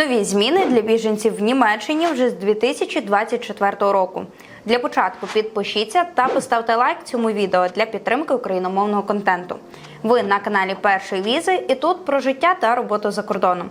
Нові зміни для біженців в Німеччині вже з 2024 року. Для початку підпишіться та поставте лайк цьому відео для підтримки україномовного контенту. Ви на каналі Першої візи і тут про життя та роботу за кордоном.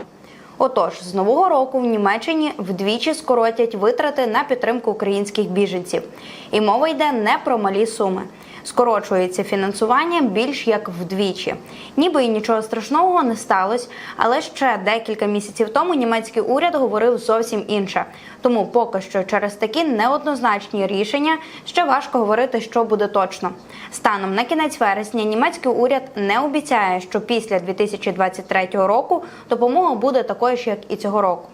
Отож, з нового року в Німеччині вдвічі скоротять витрати на підтримку українських біженців. І мова йде не про малі суми. Скорочується фінансування більш як вдвічі. Ніби і нічого страшного не сталося, але ще декілька місяців тому німецький уряд говорив зовсім інше. Тому поки що через такі неоднозначні рішення ще важко говорити, що буде точно. Станом на кінець вересня німецький уряд не обіцяє, що після 2023 року допомога буде такою ж, як і цього року.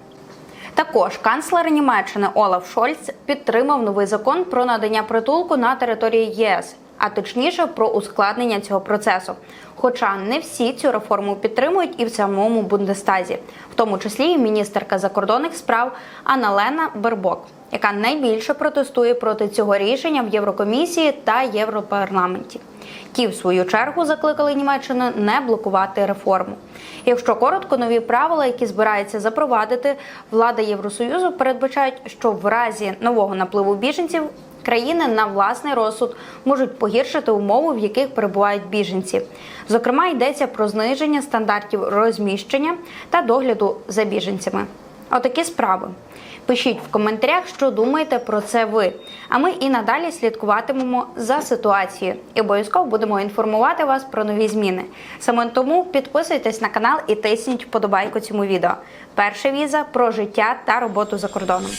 Також канцлер Німеччини Олаф Шольц підтримав новий закон про надання притулку на території ЄС, а точніше про ускладнення цього процесу. Хоча не всі цю реформу підтримують і в самому Бундестазі, в тому числі і міністерка закордонних справ Аналена Бербок, яка найбільше протестує проти цього рішення в Єврокомісії та Європарламенті. Ті, в свою чергу, закликали Німеччину не блокувати реформу. Якщо коротко, нові правила, які збирається запровадити влада Євросоюзу, передбачають, що в разі нового напливу біженців країни на власний розсуд можуть погіршити умови, в яких перебувають біженці. Зокрема, йдеться про зниження стандартів розміщення та догляду за біженцями. Отакі справи. Пишіть в коментарях, що думаєте про це ви. А ми і надалі слідкуватимемо за ситуацією і обов'язково будемо інформувати вас про нові зміни. Саме тому підписуйтесь на канал і тисніть вподобайку цьому відео. Перша віза про життя та роботу за кордоном.